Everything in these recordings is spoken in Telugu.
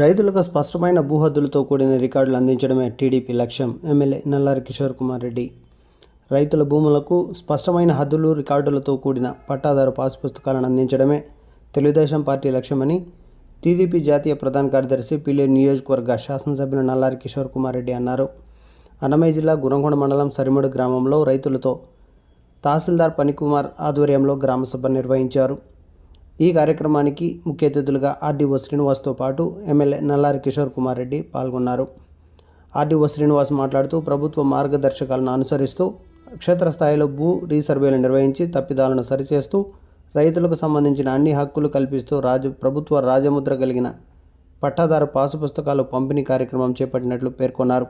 రైతులకు స్పష్టమైన భూహద్దులతో కూడిన రికార్డులు అందించడమే టీడీపీ లక్ష్యం. ఎమ్మెల్యే నల్లారి కిషోర్ కుమార్ రెడ్డి. రైతుల భూములకు స్పష్టమైన హద్దులు రికార్డులతో కూడిన పట్టాదారు పాస్ పుస్తకాలను అందించడమే తెలుగుదేశం పార్టీ లక్ష్యమని టీడీపీ జాతీయ ప్రధాన కార్యదర్శి పిల్లే నియోజకవర్గ శాసనసభ్యులు నల్లారి కిషోర్ కుమార్ రెడ్డి అన్నారు. అన్నమయ్య జిల్లా గురంగొండ మండలం సరిమడు గ్రామంలో రైతులతో తహసీల్దార్ పనికుమార్ ఆధ్వర్యంలో గ్రామసభ నిర్వహించారు. ఈ కార్యక్రమానికి ముఖ్య అతిథులుగా ఆర్డీఓ శ్రీనివాస్తో పాటు ఎమ్మెల్యే నల్లారి కిషోర్ కుమార్ రెడ్డి పాల్గొన్నారు. ఆర్డీఓ శ్రీనివాస్ మాట్లాడుతూ ప్రభుత్వ మార్గదర్శకాలను అనుసరిస్తూ క్షేత్రస్థాయిలో భూ రీసర్వేలు నిర్వహించి తప్పిదాలను సరిచేస్తూ రైతులకు సంబంధించిన అన్ని హక్కులు కల్పిస్తూ రాజు ప్రభుత్వ రాజముద్ర కలిగిన పట్టాదారు పాసు పుస్తకాలు పంపిణీ కార్యక్రమం చేపట్టినట్లు పేర్కొన్నారు.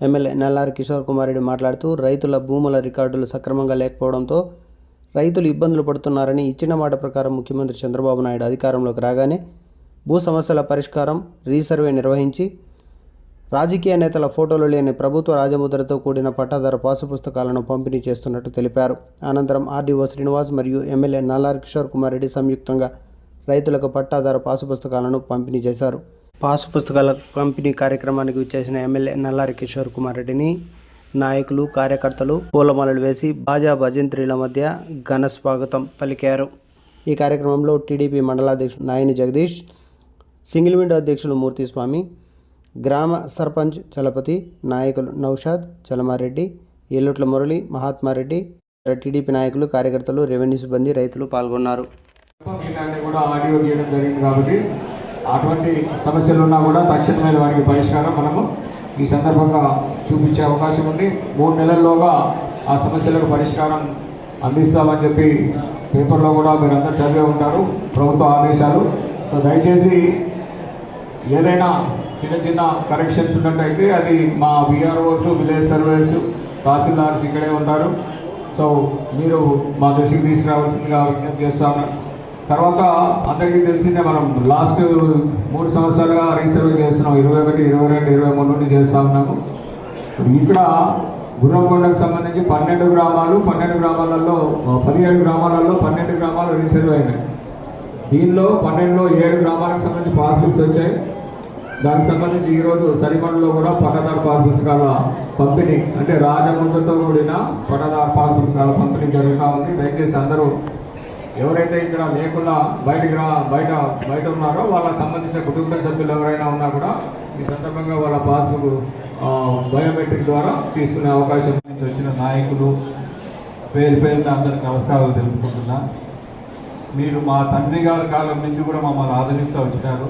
ఎమ్మెల్యే నల్లారి కిషోర్ కుమార్ రెడ్డి మాట్లాడుతూ రైతుల భూముల రికార్డులు సక్రమంగా లేకపోవడంతో రైతులు ఇబ్బందులు పడుతున్నారని ఇచ్చిన మాట ప్రకారం ముఖ్యమంత్రి చంద్రబాబు నాయుడు అధికారంలోకి రాగానే భూ సమస్యల పరిష్కారం రీసర్వే నిర్వహించి రాజకీయ నేతల ఫోటోలు లేని ప్రభుత్వ రాజముద్రతో కూడిన పట్టాదార పాసు పుస్తకాలను పంపిణీ చేస్తున్నట్టు తెలిపారు. అనంతరం ఆర్డీఓ శ్రీనివాస్ మరియు ఎమ్మెల్యే నల్లారి కిషోర్ కుమార్ రెడ్డి సంయుక్తంగా రైతులకు పట్టాదార పాసు పుస్తకాలను పంపిణీ చేశారు. పాసు పుస్తకాల పంపిణీ కార్యక్రమానికి విచ్చేసిన ఎమ్మెల్యే నల్లారి కిషోర్ కుమార్ రెడ్డిని నాయకులు కార్యకర్తలు పూలమాలలు వేసి బాజా భజంత్రీల మధ్య ఘన స్వాగతం పలికారు. ఈ కార్యక్రమంలో టీడీపీ మండలాధ్యక్షుడు నాయని జగదీష్ సింగిల్ విండో అధ్యక్షులు మూర్తిస్వామి గ్రామ సర్పంచ్ చలపతి నాయకులు నౌషాద్ చలమారెడ్డి ఏలుట్ల మురళి మహాత్మారెడ్డి టీడీపీ నాయకులు కార్యకర్తలు రెవెన్యూ సిబ్బంది రైతులు పాల్గొన్నారు. కూడా ఆడియో జరిగింది కాబట్టి అటువంటి సమస్యలు ఉన్నా కూడా తక్షణమైన వారికి పరిష్కారం మనము ఈ సందర్భంగా చూపించే అవకాశం ఉంది. మూడు నెలల్లోగా ఆ సమస్యలకు పరిష్కారం అందిస్తామని చెప్పి పేపర్లో కూడా మీరందరూ చదివే ఉంటారు ప్రభుత్వ ఆదేశాలు. సో దయచేసి ఏదైనా చిన్న చిన్న కరెక్షన్స్ ఉన్నట్టయితే అది మా విఆర్ఓస్ విలేజ్ సర్వేస్ తహసీల్దార్స్ ఇక్కడే ఉంటారు. సో మీరు మా దృష్టికి తీసుకురావాల్సిందిగా విజ్ఞప్తి చేస్తాను తర్వాత అందరికీ తెలిసిందే మనం లాస్ట్ మూడు సంవత్సరాలుగా రీసర్వే చేస్తున్నాం. ఇరవై ఒకటి ఇరవై రెండు ఇరవై మూడు నుండి చేస్తూ ఉన్నాము. ఇక్కడ గుర్రంకొండకు సంబంధించి పన్నెండు గ్రామాలు పన్నెండు గ్రామాలలో పదిహేడు గ్రామాలలో పన్నెండు గ్రామాలు రీసర్వే అయినాయి. దీనిలో పన్నెండులో ఏడు గ్రామాలకు సంబంధించి పాస్బుక్స్ వచ్చాయి. దానికి సంబంధించి ఈరోజు సరిమణలో కూడా పట్టదారు పాస్ పుస్తకాల పంపిణీ అంటే రాజముద్రతో కూడిన పట్టదారు పాస్ పుస్తకాల పంపిణీ జరుగుతూ ఉంది. దయచేసి అందరూ ఎవరైతే ఇక్కడ లేకుండా బయటకు రా బయట బయట ఉన్నారో వాళ్ళకి సంబంధించిన కుటుంబ సభ్యులు ఎవరైనా ఉన్నా కూడా ఈ సందర్భంగా వాళ్ళ పాస్బుక్ బయోమెట్రిక్ ద్వారా తీసుకునే అవకాశం నుంచి వచ్చిన నాయకులు పేరు పేరున అందరికి నమస్కారాలు తెలుపుకుంటున్నా. మీరు మా తండ్రి గారి కాలం నుంచి కూడా మమ్మల్ని ఆదరిస్తూ వచ్చినారు.